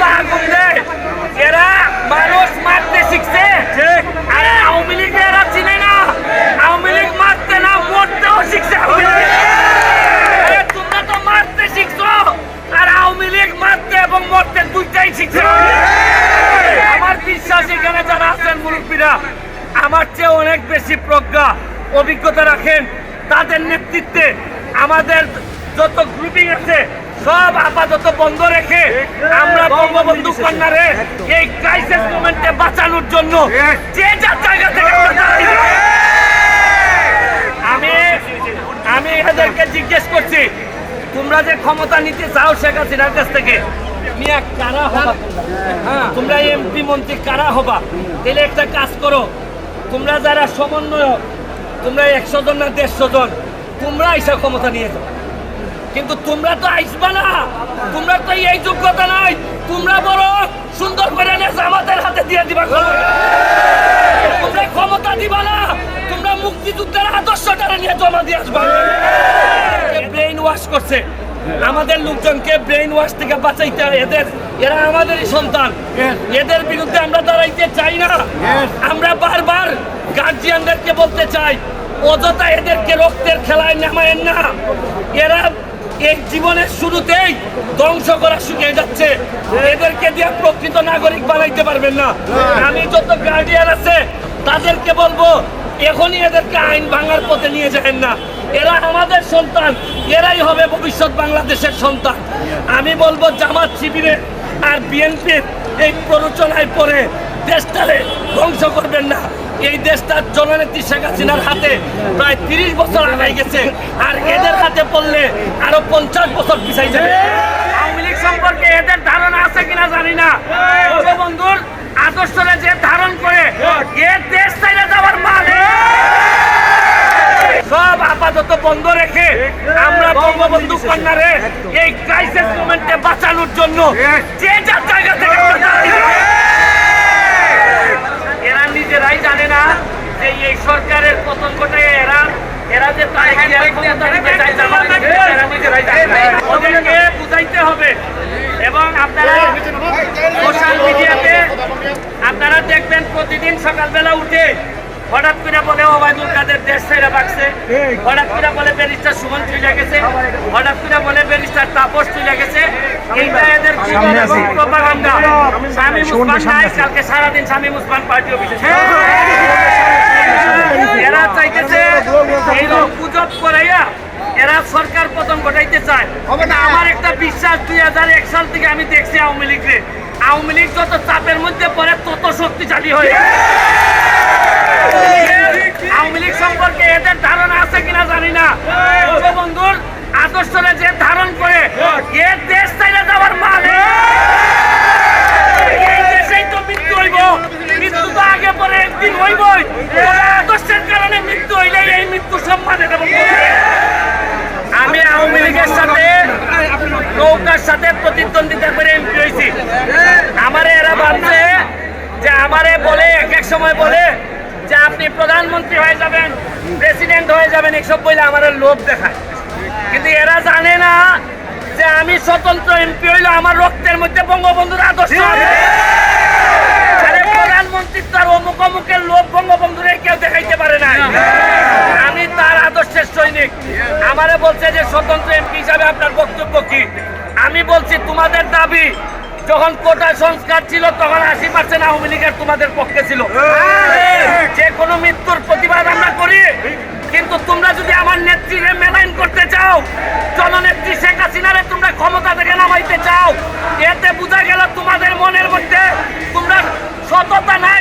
তো এরা মানুষ মারতে শিখছে। আরে আওয়ামী লীগ এরা চিনে না। আওয়ামী লীগ মারতে না মরতেও শিখছে তোমরা তো মারতে শিখছো। আর আওয়ামী লীগ মারতে এবং মরতে দুইটাই শিখছে। আমার বিশ্বাস এখানে যারা আছেন মুরব্বীরা আমার চেয়ে অনেক বেশি প্রজ্ঞা অভিজ্ঞতা রাখেন। তাদের নেতৃত্বে আমাদের যত গ্রুপিং আছে, সব আপাতত বন্ধ রেখে আমরা বঙ্গবন্ধু কন্যারে এই ক্রাইসিস মোমেন্টে বাঁচানোর জন্য যে যার জায়গা থেকে। আমি আমি এদেরকে জিজ্ঞেস করছি, তোমরা যে ক্ষমতা নিতে চাও শেখ হাসিনার কাছ থেকে কারা হবা তোমরা? হ্যাঁ তোমরা এমপি, মন্ত্রী, কারা হবা তাহলে একটা কাজ করো, তোমরা যারা সমন্বয়ক, তোমরা একশো জন না দেড়শো জন, তোমরা এসে ক্ষমতা নিয়ে যাও কিন্তু তোমরা তো আইসবা না। তোমরা তো এই যোগ্যতা নাই। তোমরা বড় সুন্দর করে আমাদের হাতে দিয়ে দিবা। তোমরা ক্ষমতা দিবা না। তোমরা মুক্তিযুদ্ধের আদর্শটা নিয়ে জমা দিয়ে আসবা। ব্রেইন ওয়াশ করছে? আমাদের লোকজনকে ব্রেইন ওয়াশ থেকে বাঁচাইতে এদের এরা আমাদেরই সন্তান। এদের বিরুদ্ধে আমরা দাঁড়াইতে চাই না। আমরা বারবার গার্জিয়ানদেরকে বলতে চাই অযথা এদেরকে রক্তের খেলায় নামায়েন না। এরা এই জীবনের শুরুতেই ধ্বংস করা শুকিয়ে যাচ্ছে। এদেরকে দিয়ে প্রকৃত নাগরিক বানাইতে পারবেন না। আমি যত গার্ডিয়ান আছে, তাদেরকে বলব, এখনই এদেরকে আইন ভাঙার পথে নিয়ে যাবেন না। এরা আমাদের সন্তান, এরাই হবে ভবিষ্যৎ বাংলাদেশের সন্তান। আমি বলব, জামাত শিবিরে আর বিএনপির এই প্ররোচনায় পড়ে দেশটারে ধ্বংস করবেন না। এই দেশটার জননেত্রী শেখ হাসিনার হাতে প্রায় তিরিশ বছর আগাই গেছে। আর এদের পঞ্চাশ বছর পিছাই যাবে। আওয়ামী লীগ সম্পর্কে এদের ধারণা আছে কিনা জানি না। বন্ধুর আদর্শরে যে ধারণ করে দেশ চাইলে যাওয়ার মানে সব আপাতত বন্ধ রেখে আমরা বঙ্গবন্ধু কন্যারে এই ক্রাইসিস মোমেন্টে বাঁচানোর জন্য যে যার জায়গা থেকে এরা নিজেরাই জানে না যে এই সরকারের পতন ঘটে এরা এরা যে। ওদেরকে বুঝাইতে হবে। এবং আপনারা সোশ্যাল মিডিয়াতে আপনারা দেখবেন প্রতিদিন সকালবেলা উঠে হঠাৎ করে বলে ওবায়দুল কাদের দেশ ছেড়ে বাগছে হঠাৎ করে বলে ব্যারিস্টার সুমন চলে গেছে। হঠাৎ করে বলে ব্যারিস্টার তাপস চলে গেছে। এইটা এদের জীবন এবং প্রপাগান্ডা। স্বামী মুসলমান নাই কালকে সারাদিন স্বামী মুসলমান পার্টি অফিসে। ছিল। এরা চাইতেছে এই লোক গুজব করাইয়া এরা সরকার পতন ঘটাইতে চায়। আমার একটা বিশ্বাস দুই হাজার এক সাল থেকে আমি দেখছি আওয়ামী লীগরে আওয়ামী লীগ যত চাপের মধ্যে পড়ে তত শক্তিশালী হয়ে আওয়ামী লীগ সম্পর্কে এদের ধারণা আছে কিনা জানি না। বন্ধুর আদর্শরা যে ধারণ করে এ দেশ চাইলে যাওয়ার মানে এই দেশেই তো মৃত্যু হইব মৃত্যু তো আগে পরে একদিন হইবই। আদর্শের কারণে মৃত্যু হইলে এই মৃত্যু সম্মানে দেব। আমি আওয়ামী লীগের সাথে, নৌকার সাথে প্রতিদ্বন্দ্বিতা করে এমপি হয়েছি আমারে এরা ভাবছে যে আমারে বলে, এক এক সময় বলে যে আপনি প্রধানমন্ত্রী হয়ে যাবেন, প্রেসিডেন্ট হয়ে যাবেন, এসব বলে আমার লোভ দেখায়। কিন্তু এরা জানে না যে আমি স্বতন্ত্র এমপি হইলে আমার রক্তের মধ্যে বঙ্গবন্ধুর আদর্শ মুখের লোক বঙ্গবন্ধুরে কেউ দেখাইতে পারে না। আমি তার আদর্শের সৈনিক। আমারে বলছে যে স্বতন্ত্র এমপি হিসাবে আপনার বক্তব্য কি? আমি বলছি তোমাদের দাবি যখন কোটা সংস্কার ছিল তখন আশি পার্সেন্ট আওয়ামী লীগের তোমাদের পক্ষে ছিল। যে কোনো মৃত্যুর প্রতিবাদ আমরা করি কিন্তু তোমরা যদি আমার নেত্রীকে মেলাইন করতে চাও জননেত্রী শেখ হাসিনারে তোমরা ক্ষমতা থেকে নামাইতে চাও এতে বোঝা গেল তোমাদের মনের মধ্যে তোমরা সততা না